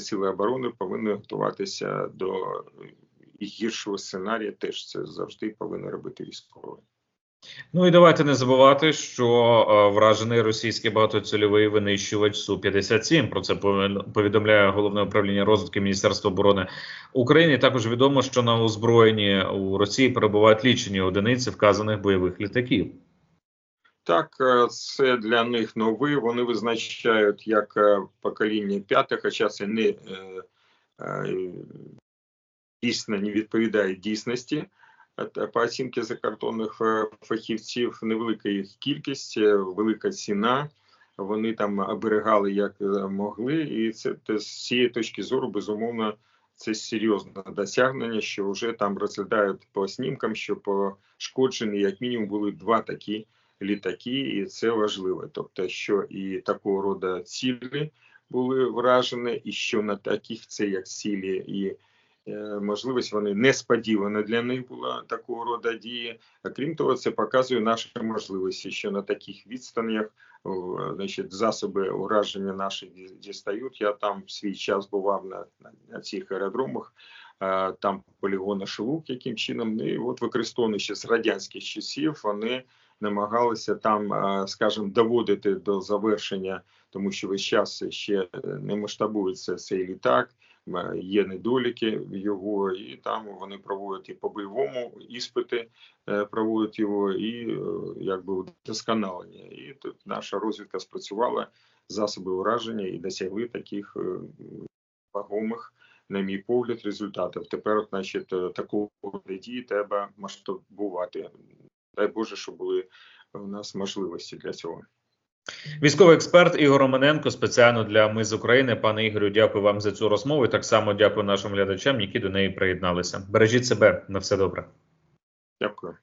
сили оборони повинні готуватися до гіршого сценарія. Теж це завжди повинні робити військові. Ну і давайте не забувати, що е, вражений російський багатоцільовий винищувач су 57 Про це повідомляє головне управління розвідки Міністерства оборони України. Також відомо, що на озброєнні у Росії перебувають лічені одиниці вказаних бойових літаків. Так, е, це для них новий. Вони визначають як е, покоління п'яте, хоча це не е, дійсно не відповідає дійсності. По оцінки закордонних фахівців, невелика їх кількість, велика ціна. Вони там оберегали як могли, і це з цієї точки зору, безумовно, це серйозне досягнення, що вже там розглядають по снімкам, що пошкоджені як мінімум були два такі літаки, і це важливо. Тобто, що і такого роду цілі були вражені, і що на таких це як цілі і е, можливість вони несподівано для них була такого роду дії. А крім того, це показує наші можливості, що на таких відстанях значить, засоби ураження наші дістають. Я там в свій час бував на, на, цих аеродромах. Там полігони Шилук, яким чином, і от використовувані ще з радянських часів, вони намагалися там, е, скажімо, доводити до завершення, тому що весь час ще не масштабується цей літак, є недоліки його, і там вони проводять і по бойовому іспити, е, проводять його, і е, якби вдосконалення. І тут наша розвідка спрацювала засоби ураження і досягли таких вагомих. На мій погляд, результатів. Тепер, значить, такого дії треба масштабувати. Дай Боже, щоб були у нас можливості для цього. Військовий експерт Ігор Романенко спеціально для Ми з України. Пане Ігорю, дякую вам за цю розмову. І так само дякую нашим глядачам, які до неї приєдналися. Бережіть себе на все добре. Дякую.